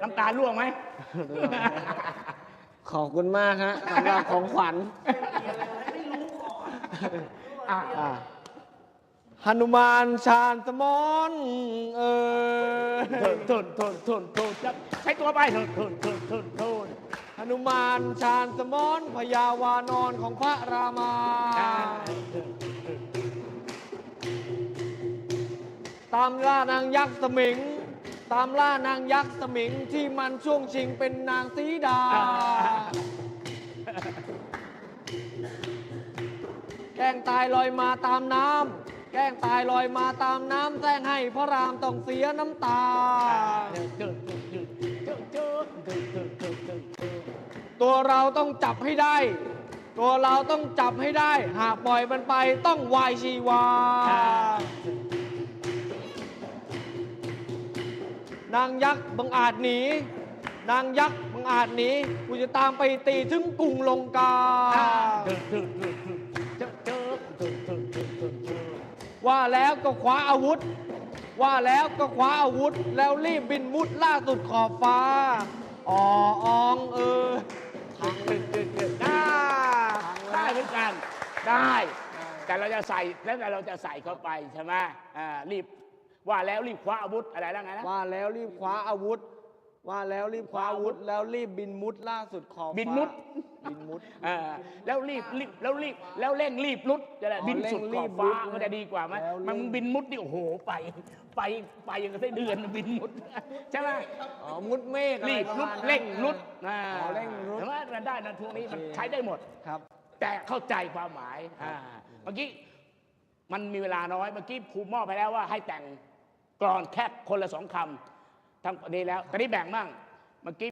น้ำตาล่วงไหม ขอบคุณมากฮะสำหรับของขวัญอะอะหนุมานชาญสมอนเออทนทนทนทนทนใช้ตัวไปทนทนทนทนทนหนุมานชาญสมอนพญาวานอนของพระรามาอ่าตามล่านางยักษ์สมิง ตามล่านางยักษ์สมิงที่มันช่วงชิงเป็นนางสีดา แกล้งตายลอยมาตามน้ำ แกล้งตายลอยมาตามน้ำแซงให้พระรามต้องเสียน้ำตา ตัวเราต้องจับให้ได้ ตัวเราต้องจับให้ได้ หากปล่อยมันไปต้องวายชีวา นางยักษ์บังอาจหนี นางยักษ์บังอาจหนี กูจะตามไปตีถึงกรุงลงกา ว่าแล้วก็คว้าอาวุธ ว่าแล้วก็คว้าอาวุธ แล้วรีบบินมุดล่าสุดขอบฟ้าอ๋ออองเออได้ได้เหมือนกัน ได้ แต่เราจะใส่แล้วแต่เราจะใส่เข้าไปใช่ไหมอ่ารีบ ว่าแล้วรีบคว้าอาวุธอะไรแล้วไงนะ ว่าแล้วรีบคว้าอาวุธ ว่าแล้วรีบคว้าอาวุธ แล้วรีบบินมุดล่าสุดขอบฟ้าบินมุดบินมุดอ่าแล้วรีบรีบแล้วรีบแล้วเร่งรีบรุดจะได้อ๋อบินสุดเร่ขงอบรีบรุฟ้าดมันจะดีกว่าไหมแล้วมันเร่งบินมุดนี่โอ้โหไป ไปไปอย่างกับไส้เดือนบินมุดใช่ไหมอ๋อมุดเมฆอะไรีบรุดประมาณนั้น เร่งรุดอ่าอ๋อเร่งรุดใช่ไหมมันได้นะทุกนี้มันโอเคใช้ได้หมด ครับ แต่เข้าใจความหมายอ่าเมื่อกี้มันมีเวลาน้อยเมื่อกี้ครูมอบไปแล้วว่าให้แต่ง กรอนแค่คนละสองคำทั้งนี้แล้วตอนนี้แบ่งมั่งเมื่อกี้